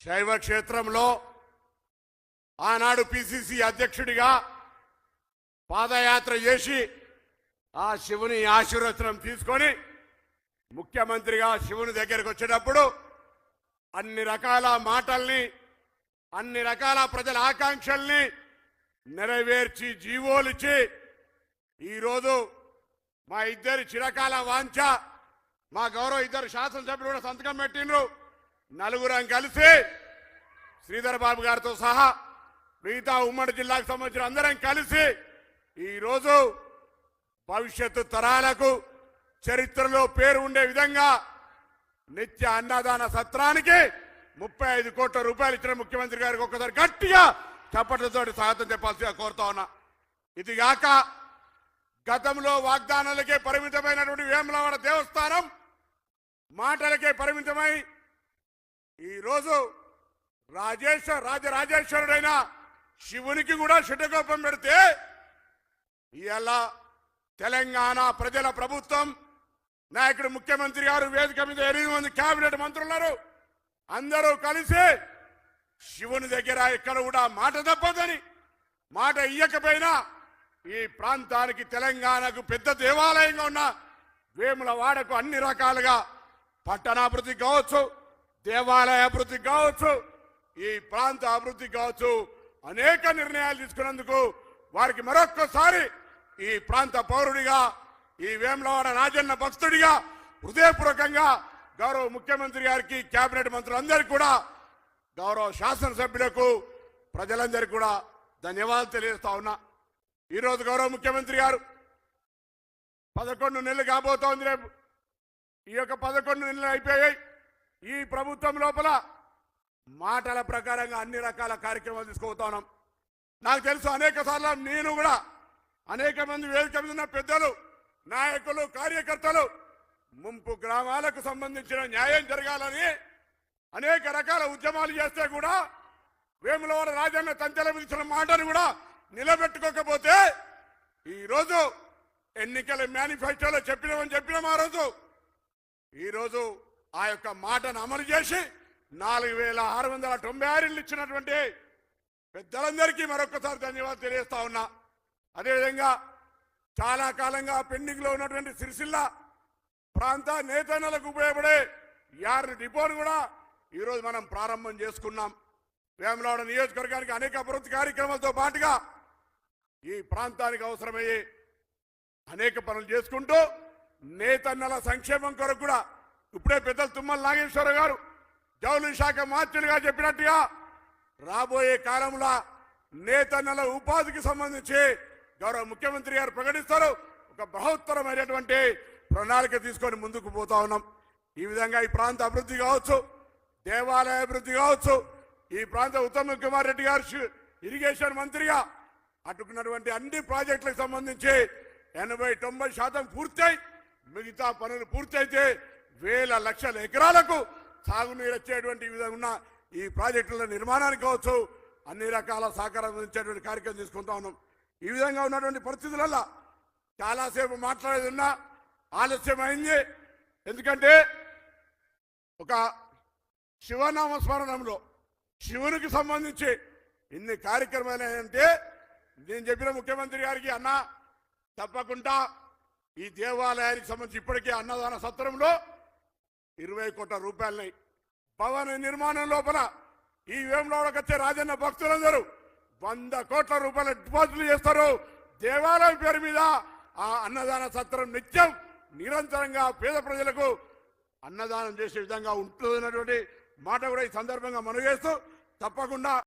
శైవ క్షేత్రంలో ఆనాడు పిసిసి అధ్యక్షుడిగా పాదయాత్ర చేసి ఆ శివుని ఆశీర్వచనం తీసుకొని ముఖ్యమంత్రిగా శివుని దగ్గరికి వచ్చేటప్పుడు అన్ని రకాల మాటల్ని అన్ని రకాల ప్రజల ఆకాంక్షల్ని నెరవేర్చి జీవోలిచ్చి ఈరోజు మా ఇద్దరి చిరకాల వాంఛ మా గౌరవ ఇద్దరు శాసనసభ్యులు కూడా సంతకం పెట్టిండ్రు. నలుగురం కలిసి శ్రీధర్ బాబు గారితో సహా మిగతా ఉమ్మడి జిల్లాకు సంబంధించిన అందరం కలిసి ఈరోజు భవిష్యత్తు తరాలకు చరిత్రలో పేరు ఉండే విధంగా నిత్య అన్నదాన సత్రానికి ముప్పై ఐదు కోట్ల రూపాయలు ఇచ్చిన ముఖ్యమంత్రి గారికి ఒక్కసారి గట్టిగా చప్పట్లతో స్వాగతం చెప్పాల్సిగా కోరుతా ఉన్నా. ఇది గాక గతంలో వాగ్దానాలకే పరిమితమైనటువంటి వేములవాడ దేవస్థానం మాటలకే పరిమితమై ఈరోజు రాజేశ్వర రాజరాజేశ్వరుడైన శివునికి కూడా శుటకోపం పెడితే ఇవాళ తెలంగాణ ప్రజల ప్రభుత్వం నాయకుడు ముఖ్యమంత్రి గారు వేదిక మీద ఎనిమిది మంది కేబినెట్ మంత్రులు ఉన్నారు అందరూ కలిసి శివుని దగ్గర ఎక్కడ కూడా మాట తప్పదని మాట ఇయ్యకపోయినా ఈ ప్రాంతానికి తెలంగాణకు పెద్ద దేవాలయంగా ఉన్న వేముల వాడకు అన్ని రకాలుగా పట్టణాభివృద్ధి కావచ్చు. దేవాలయ అభివృద్ధి కావచ్చు ఈ ప్రాంత అభివృద్ధి కావచ్చు అనేక నిర్ణయాలు తీసుకున్నందుకు వారికి మరొక్కసారి ఈ ప్రాంత పౌరుడిగా ఈ వేములవాడ రాజన్న భక్తుడిగా హృదయపూర్వకంగా గౌరవ ముఖ్యమంత్రి గారికి కేబినెట్ మంత్రులందరికీ కూడా గౌరవ శాసనసభ్యులకు ప్రజలందరికీ కూడా ధన్యవాదాలు తెలియజేస్తా ఉన్నా. ఈరోజు గౌరవ ముఖ్యమంత్రి గారు పదకొండు నెలలు కాబోతోంది రేపు. ఈ యొక్క పదకొండు నెలలు అయిపోయాయి. ఈ ప్రభుత్వం లోపల మాటల ప్రకారంగా అన్ని రకాల కార్యక్రమాలు తీసుకుపోతా ఉన్నాం. నాకు తెలుసు అనేక సార్లు నేను కూడా అనేక మంది వేదిక మీద ఉన్న పెద్దలు నాయకులు కార్యకర్తలు ముంపు గ్రామాలకు సంబంధించిన న్యాయం జరగాలని అనేక రకాల ఉద్యమాలు చేస్తే కూడా వేములవాడ రాజన్న తంచెల విధించిన మాటను కూడా నిలబెట్టుకోకపోతే ఈరోజు ఎన్నికల మేనిఫెస్టోలో చెప్పినామని చెప్పినాం ఆ రోజు. ఈరోజు ఆ యొక్క మాటను అమలు చేసి నాలుగు వేల ఆరు వందల తొంభై ఆరు ఇళ్ళు ఇచ్చినటువంటి పెద్దలందరికీ మరొకసారి ధన్యవాదాలు తెలియజేస్తా ఉన్నా. అదేవిధంగా చాలా కాలంగా పెండింగ్లో ఉన్నటువంటి సిరిసిల్ల ప్రాంత నేతన్నలకు ఉపయోగపడే యార్ని డిపోను కూడా ఈరోజు మనం ప్రారంభం చేసుకున్నాం. వేమలవాడ నియోజకవర్గానికి అనేక అభివృద్ధి కార్యక్రమాలతో పాటుగా ఈ ప్రాంతానికి అవసరమయ్యే అనేక పనులు చేసుకుంటూ నేతన్నల సంక్షేమం కొరకు కూడా ఇప్పుడే పెద్దలు తుమ్మల నాగేశ్వర గారు జౌలి శాఖ మార్చులుగా చెప్పినట్టుగా రాబోయే కాలంలో నేతన్నల ఉపాధికి సంబంధించి గౌరవ ముఖ్యమంత్రి గారు ప్రకటిస్తారు. ఒక బహుత్తరమైనటువంటి ప్రణాళిక తీసుకొని ముందుకు పోతా ఉన్నాం. ఈ విధంగా ఈ ప్రాంత అభివృద్ధి కావచ్చు దేవాలయ అభివృద్ధి కావచ్చు ఈ ప్రాంత ఉత్తమ్ కుమార్ రెడ్డి గారు ఇరిగేషన్ మంత్రిగా అటుకున్నటువంటి అన్ని ప్రాజెక్టులకు సంబంధించి ఎనభై తొంభై శాతం పూర్తయి మిగతా పనులు పూర్తయితే వేల లక్షల ఎకరాలకు సాగునీరు వచ్చేటువంటి విధంగా ఉన్న ఈ ప్రాజెక్టుల నిర్మాణానికి కావచ్చు అన్ని రకాల సహకారం అందించేటువంటి కార్యక్రమం తీసుకుంటా ఉన్నాం. ఈ విధంగా ఉన్నటువంటి పరిస్థితులలో చాలాసేపు మాట్లాడేది ఉన్నా ఆలస్యం అయింది ఎందుకంటే ఒక శివనామ స్మరణంలో శివునికి సంబంధించి ఇన్ని కార్యక్రమాలు అంటే నేను చెప్పిన ముఖ్యమంత్రి గారికి అన్న తప్పకుండా ఈ దేవాలయానికి సంబంధించి ఇప్పటికే అన్నదాన సత్రంలో ఇరవై కోట్ల రూపాయలున్నాయి భవన నిర్మాణం లోపల ఈ వేములవాడకు వచ్చే రాజన్న భక్తులందరూ వంద కోట్ల రూపాయల డిపాజిట్లు చేస్తారు. దేవాలయం పేరు మీద ఆ అన్నదాన సత్రం నిత్యం నిరంతరంగా పేద ప్రజలకు అన్నదానం చేసే విధంగా ఉంటుందన్నటువంటి మాట కూడా ఈ సందర్భంగా మనవేస్తూ తప్పకుండా